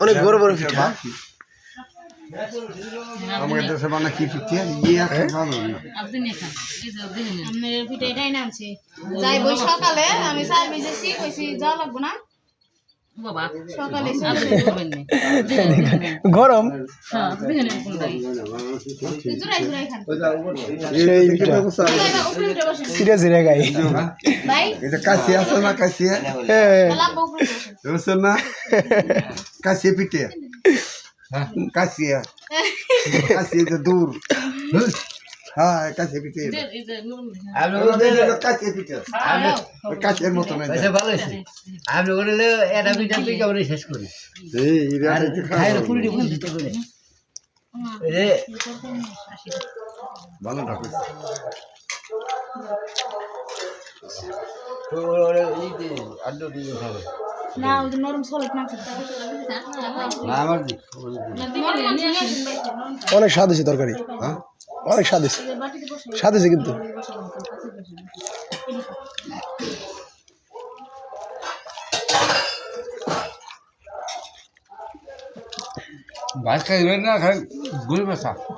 অনেক বড় বড় পিঠা দেশে বানা কি পিঠে ইয়ে আছে ভালো না আপনার পিঠা এটাই নামছে যাই বই সকালে আমি ভিজেছি কইছি যাওয়া লাগবো না গরম? হ্যাঁ সিরিয়াস জিরে গাই। ভাই? এই কাশি আছে না কাশি? হ্যাঁ না? কাশি পিঠে কাশি। কাশি যে দূর। হ্যাঁ পিঠে পিঠে মতো ভালো আমি বললে এটা পিঠা পিঠা শেষ করি। ভালো ঢাকা না ওই নরম সলিড মাংস অনেক স্বাদ হয়েছে তরকারি। হ্যাঁ। অনেক স্বাদ হয়েছে কিন্তু। ভাত খাই না খাই গুল বসা